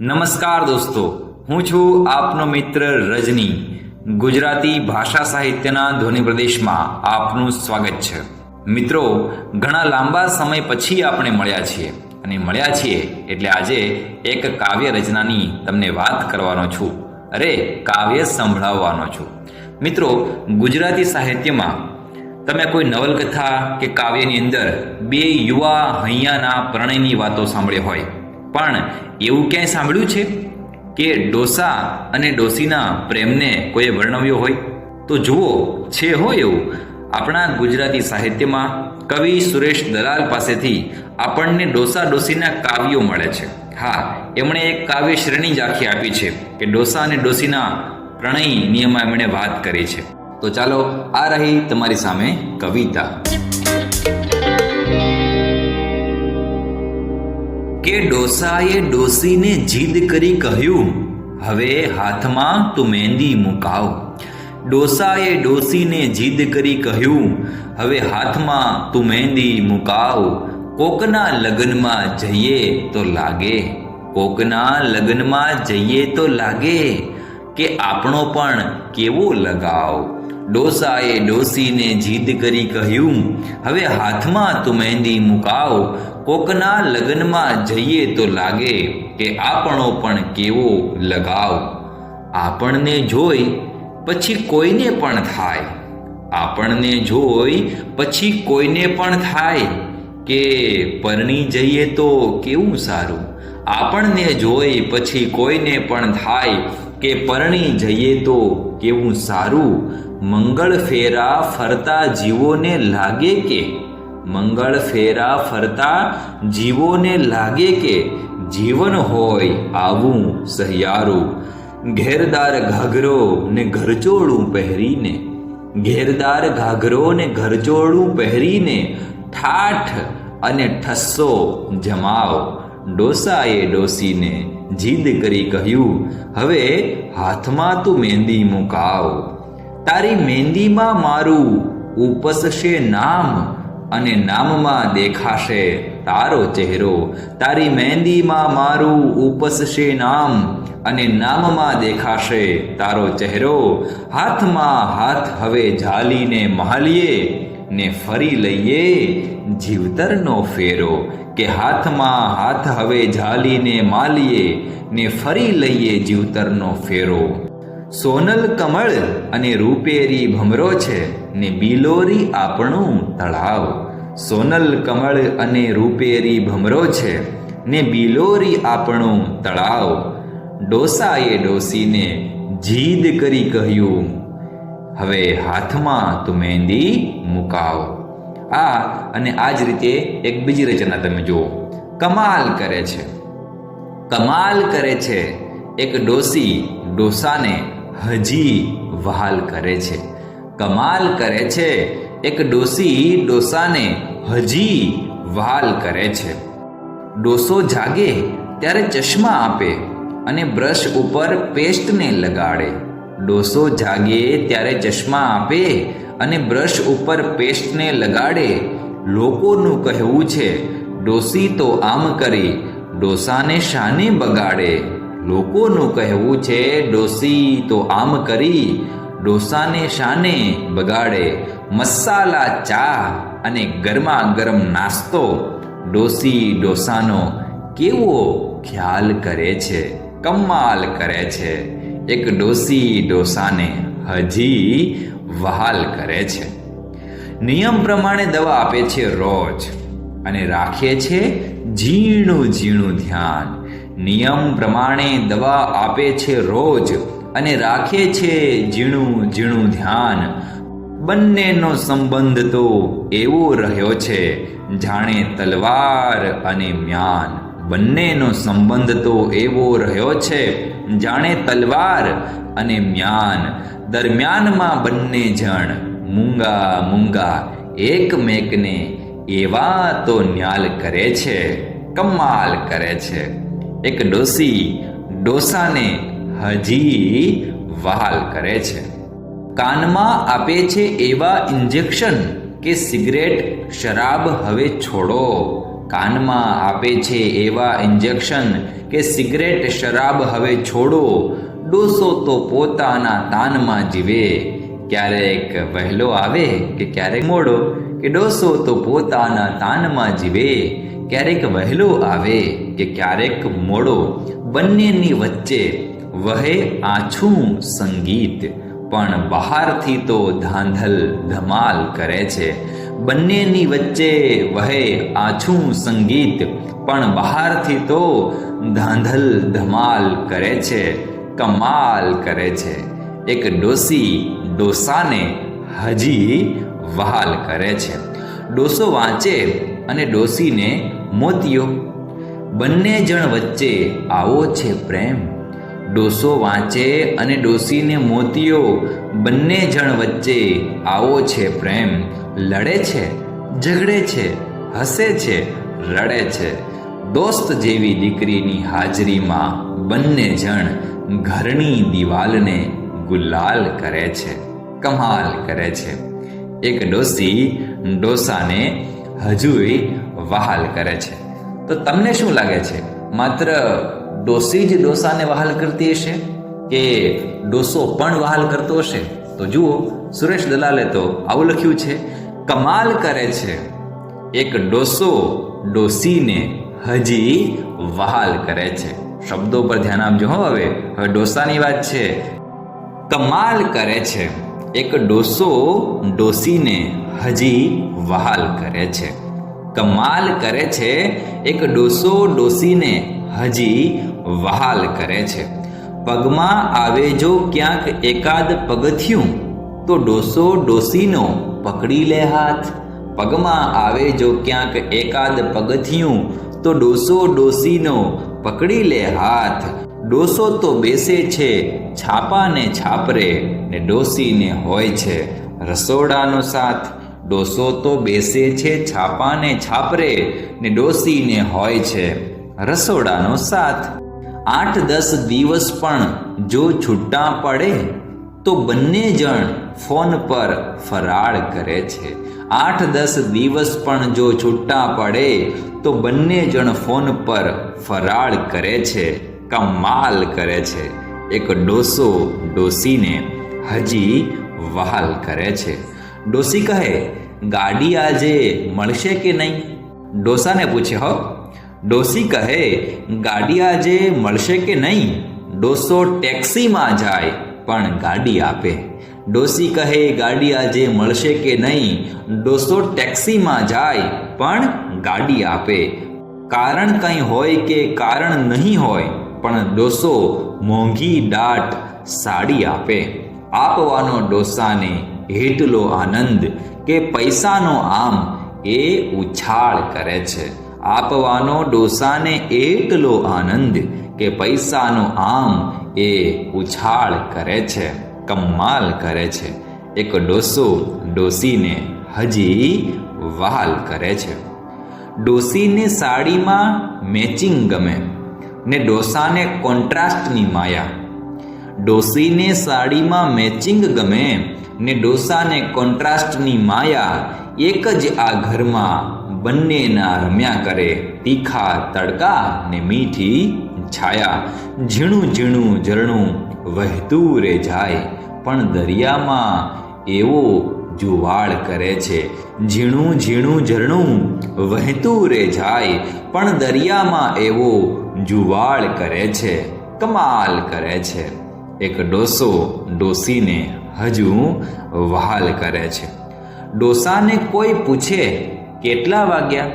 નમસ્કાર દોસ્તો, હું છું આપનો મિત્ર રજની. ગુજરાતી ભાષા સાહિત્યના ધ્વનિ પ્રદેશમાં આપનું સ્વાગત છે. મિત્રો, ઘણા લાંબા સમય પછી આપણે મળ્યા છીએ અને મળ્યા છીએ એટલે આજે એક કાવ્ય રચનાની તમને વાત કરવાનો છું. અરે, કાવ્ય સંભળાવવાનો છું. મિત્રો, ગુજરાતી સાહિત્યમાં તમે કોઈ નવલકથા કે કાવ્યની અંદર બે યુવા હૈયાના પ્રણયની વાતો સાંભળી હોય પણ એવું ક્યાંય સાંભળ્યું છે કે ડોસા અને ડોસીના પ્રેમને કોઈએ વર્ણવ્યો હોય? તો જુઓ, છે હોય એવું. આપણા ગુજરાતી સાહિત્યમાં કવિ સુરેશ દલાલ પાસેથી આપણને ડોસા ડોસીના કાવ્યો મળે છે. હા, એમણે એક કાવ્ય શ્રેણી જ આખી આપી છે કે ડોસા અને ડોસીના પ્રણય નિયમમાં એમણે વાત કરી છે. તો ચાલો, આ રહી તમારી સામે કવિતા. કે ડોસાએ ડોસીને જીદ કરી કહ્યું, હવે હાથમાં તું મહેંદી મુકાવ. ડોસાએ ડોસીને જીદ કરી કહ્યું, હવે હાથમાં તું મહેંદી મુકાવ. કોકના લગ્નમાં જઈએ તો લાગે. કોકના લગ્નમાં જઈએ તો લાગે કે આપણો પણ કેવો લગાવ. ડોસાએ ડોસીને જીદ કરી કહ્યું, હવે હાથમાં તું મહેંદી મુકાવ, કોકના લગ્નમાં જઈએ તો લાગે કે આપણો પણ કેવો લગાવ. આપણને જોઈ પછી કોઈને પણ થાય. આપણને જોઈ પછી કોઈને પણ થાય કે પરણી જઈએ તો કેવું સારું. આપણને જોઈ પછી કોઈને પણ થાય કે પરણી જઈએ તો કેવું સારું? મંગળ ફેરા ફરતા જીવોને લાગે કે? મંગળ ફેરા ફરતા જીવોને લાગે કે? જીવન હોય આવું સહિયારું. ઘેરદાર ઘાઘરો ને ઘરચોળું પહેરીને. ઘેરદાર ઘાઘરો ને ઘરચોળું પહેરીને ઠાઠ અને ઠસ્સો જમાવ. ડોસાએ ડોસીને જીદ કરી કહ્યું, હવે હાથમાં તું મહેંદી મુકાવ. તારી મહેંદીમાં મારું ઉપસશે નામ અને નામમાં દેખાશે તારો ચહેરો. તારી મહેંદીમાં મારું ઉપસશે નામ અને નામમાં દેખાશે તારો ચહેરો. હાથમાં હાથ હવે ઝાલીને મહાલીએ. ને ફરી લઈએ જીવતરનો ફેરો કે હાથમાં હાથ હવે ઝાલીને માલીએ ને ફરી લઈએ જીવતરનો ફેરો. સોનલ કમળ અને રૂપેરી ભમરો છે ને બિલોરી આપણું તળાવ. સોનલ કમળ અને રૂપેરી ભમરો છે ને બિલોરી આપણું તળાવ. ડોસાએ ડોસીને જીદ કરી કહ્યું હવે હાથમાં તું મહેંદી મુકાવ. આ અને આ જ રીતે એક બીજી રચના તમે જુઓ. કમાલ કરે છે. કમાલ કરે છે. એક ડોસી ડોસાને હજી વહાલ કરે છે. કમાલ કરે છે. એક ડોસી ડોસાને હજી વહાલ કરે છે. ડોસો જાગે ત્યારે ચશ્મા આપે અને બ્રશ ઉપર પેસ્ટને લગાડે. ડોસો જાગે ત્યારે ચશ્મા આપે અને બ્રશ ઉપર પેસ્ટને લગાડે. લોકોનું કહેવું છે, ડોસી તો આમ કરી, ડોસાને શાને બગાડે. લોકોનું કહેવું છે, ડોસી તો આમ કરી, ડોસાને શાને બગાડે. મસાલા ચા અને ગરમા ગરમ નાસ્તો ડોસી ડોસાનો કેવો ખ્યાલ કરે છે, કમાલ કરે છે. એક ડોસી ડોસાને હજી વહાલ કરે છે. નિયમ પ્રમાણે દવા આપે છે રોજ અને રાખે છે ઝીણું ઝીણું ધ્યાન. નિયમ પ્રમાણે દવા આપે છે રોજ અને રાખે છે ઝીણું ઝીણું ધ્યાન. બંનેનો સંબંધ તો એવો રહ્યો છે, જાણે તલવાર અને મ્યાન. બંનેનો સંબંધ તો એવો રહ્યો છે, જાણે તલવાર અને મ્યાન. દરમિયાનમાં બંને જણ મૂંગા મૂંગા એકમેકને એવા તો ન્યાલ કરે છે, કમાલ કરે છે. એક ડોસી ડોસાને હજી વહાલ કરે છે. કાનમાં આપે છે એવા ઇન્જેક્શન કે સિગરેટ, શરાબ હવે છોડો. કાનમાં આપે છે એવા ઇન્જેક્શન કે સિગરેટ, શરાબ હવે છોડો. ડોસો તો પોતાના તાનમાં જીવે. ક્યારેક વહેલો આવે કે ક્યારેક મોડો કે ડોસો તો પોતાના તાનમાં જીવે. ક્યારેક વહેલો આવે કે ક્યારેક મોડો. બંનેની વચ્ચે વહે આછું સંગીત. પણ બહારથી તો ધાંધલ ધમાલ કરે છે. બંનેની વચ્ચે વહે આછું સંગીત, પણ બહારથી તો ધાંધલ ધમાલ કરે છે, કમાલ કરે છે. એક ડોસી ડોસાને હજી વહાલ કરે છે. ડોસો વાંચે અને ડોસીને મોતિયો. બંને જણ વચ્ચે આવો છે પ્રેમ. ડોસો વાંચે અને ડોસીને મોતિયો. બંને જણ વચ્ચે આવો છે પ્રેમ. લડે છે, ઝઘડે છે, હસે છે, રડે છે. દોસ્ત જેવી દીકરીની હાજરીમાં બંને જણ ઘરની દિવાલને ગુલાલ કરે છે, કમાલ કરે છે. એક ડોસી ડોસાને હજુય વહાલ કરે છે. તો તમને શું લાગે છે? માત્ર ડોસી જ ડોસાને વહાલ કરતી હશે કે ડોસો પણ વહાલ કરતો હશે? તો જુઓ, સુરેશ દલાલે તો આવું લખ્યું છે કમાલ કરે છે. એક ડોસો ડોસીને હજી વહાલ કરે છે. શબ્દો પર ધ્યાન આપજો હો હવે. હવે ડોસાની વાત છે. કમાલ કરે છે. એક ડોસો ડોસીને હજી વહાલ કરે છે. કમાલ કરે છે. એક ડોસો ડોસીને હજી વહાલ કરે છે. પગમાં આવે જો ક્યાંક એકાદ પગથિયું તો ડોસો ડોસીનો પકડી લે હાથ. પગમાં આવે જો ક્યાંક એકાદ પગથિયું, તો ડોસો ડોસીનો પકડી લે હાથ. ડોસો તો બેસે છે, છાપાને છાપરે ને ડોસીને હોય છે. રસોડાનો સાથ, ડોસો તો બેસે છે, છાપાને છાપરે ને ડોસીને હોય છે. રસોડાનો સાથ. આઠ દસ દિવસ પણ જો છૂટા પડે તો બંને જણ ફોન પર ફરાળ કરે છે. આઠ દસ દિવસ પણ જો છૂટા પડે, તો બંને જણ ફોન પર ફરાળ કરે છે, કમાલ કરે છે. એક ડોસો ડોસીને હજી વહાલ કરે છે. ડોસી કહે, ગાડી આજે મળશે કે નહીં? ડોસાને પૂછે, હો. ડોસી કહે, ગાડી આજે મળશે કે નહીં? ડોસો ટેક્સીમાં જાય. પણ ગાડી આપે. ડોસી કહે, ગાડી આજે મળશે કે નહીં? ડોસો ટેક્સીમાં જાય, પણ ગાડી આપે. કારણ કંઈ હોય કે કારણ નહીં હોય, પણ ડોસો મોંઘી દાટ સાડી આપે. આપવાનો ડોસાને હેટલો આનંદ કે પૈસાનો આમ એ ઉછાળ કરે છે. આપવાનો ડોસાને એટલો આનંદ કે પૈસાનો આમ એ ઉછાળ કરે છે કમાલ કરે છે. એક ડોસો ડોસીને હજી વહાલ કરે છે. ડોસીને સાડીમાં મેચિંગ ગમે ને ડોસાને કોન્ટ્રાસ્ટની માયા. ડોસીને સાડીમાં મેચિંગ ગમે ને ડોસાને કોન્ટ્રાસ્ટની માયા એક જ આ ઘરમાં બંનેના રમ્યા કરે, તીખા તડકા ને મીઠી છાયા, ઝીણું ઝીણું ઝરણું વહેતું રે જાય. પણ દરિયામાં એવો જુવાળ કરે છે. ઝીણું ઝીણું ઝરણું વહેતું રે જાય. પણ દરિયામાં એવો જુવાળ કરે છે, કમાલ કરે છે. એક ડોસો ડોસીને હજુ વહાલ કરે છે. ડોસાને કોઈ પૂછે, કેટલા વાગ્યા?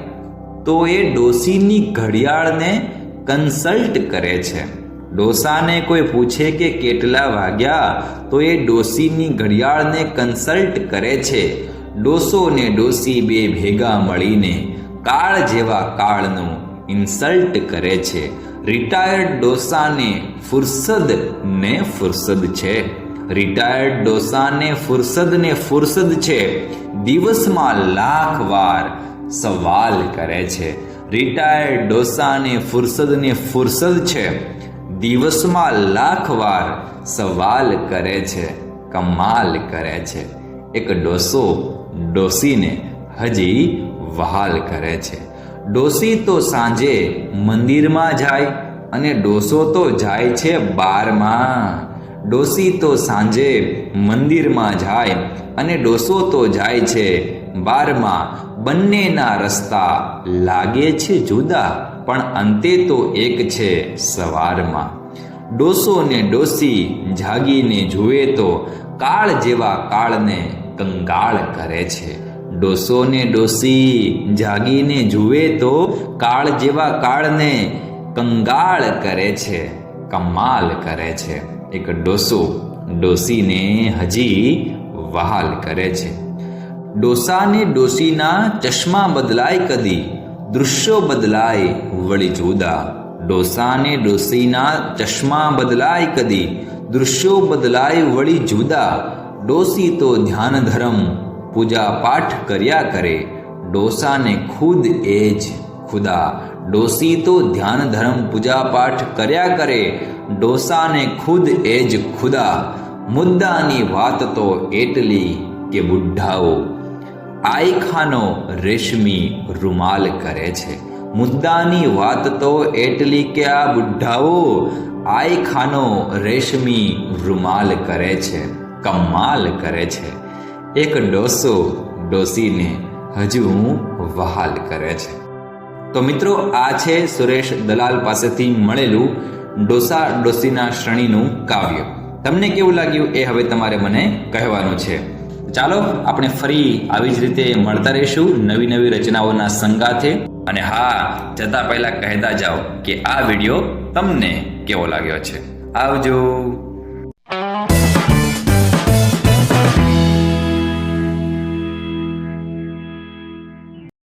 તો એ ડોસીની ઘડિયાળને કન્સલ્ટ કરે છે. ડોસાને કોઈ પૂછે કે કેટલા વાગ્યા, તો એ ડોસીની ઘડિયાળને કન્સલ્ટ કરે છે. ડોસો ને ડોસી બે ભેગા મળીને કાળ જેવા કાળનું ઇન્સલ્ટ કરે છે. રિટાયર્ડ ડોસાને ફુરસદ ને ફુરસદ છે. રિટાયર્ડ ડોસાને ફુરસદ ને ફુરસદ છે. દિવસમાં લાખ વાર સવાલ કરે છે. રિટાયર્ડ ડોસાને ફુરસદને ફુરસદ છે દિવસમાં લાખ વાર સવાલ કરે છે કમાલ કરે છે એક ડોસો ડોસીને હજી વહાલ કરે છે ડોસી તો સાંજે મંદિરમાં જાય અને ડોસો તો જાય છે બારમાં ડોસી તો સાંજે મંદિરમાં જાય અને ડોસો તો જાય છે બારમાં બંનેના રસ્તા લાગે છે જુદા, પણ અંતે તો એક છે સવારમાં. ડોસો ને ડોસી જાગીને જુએ તો કાળ જેવા કાળને કંગાળ કરે છે. ડોસો ને ડોસી જાગીને જુએ તો કાળ જેવા કાળને કંગાળ કરે છે, કમાલ કરે છે. એક ડોસો ડોસીને હજી વહાલ કરે છે. ડોસાને ડોસીના ચશ્મા બદલાય કદી? દૃશ્યો બદલાય વળી જુદા. ડોસાને ડોસીના ચશ્મા બદલાય કદી? દૃશ્યો બદલાય વળી જુદા. ડોસી તો ધ્યાન ધર્મ પૂજા પાઠ કર્યા કરે. ડોસાને ખુદ એ જ ખુદા. ડોસી તો ધ્યાન ધર્મ પૂજા પાઠ કર્યા કરે. ડોસાને ખુદ એ જ ખુદા. મુદ્દાની વાત તો એટલી કે બુઢ્ઢાઓ આયખાનો રેશમી રૂમાલ કરે છે. મુદ્દાની વાત તો એટલી કે આ બુઢ્ઢાઓ આઈખાનો રેશમી રૂમાલ કરે છે, કમાલ કરે છે. એક ડોસો ડોસીને હજુ વહાલ કરે છે. તો મિત્રો, આ છે સુરેશ દલાલ પાસેથી મળેલું ડોસા ડોસીના શ્રેણીનું કાવ્ય. તમને કેવું લાગ્યું એ હવે તમારે મને કહેવાનું છે. ચાલો આપણે ફરી આવી જ રીતે મળતા રહીશું નવી નવી રચનાઓના સંગાથે. અને હા, જતા પહેલા કહેતા જાઓ કે આ વીડિયો તમને કેવો લાગ્યો છે? આવજો.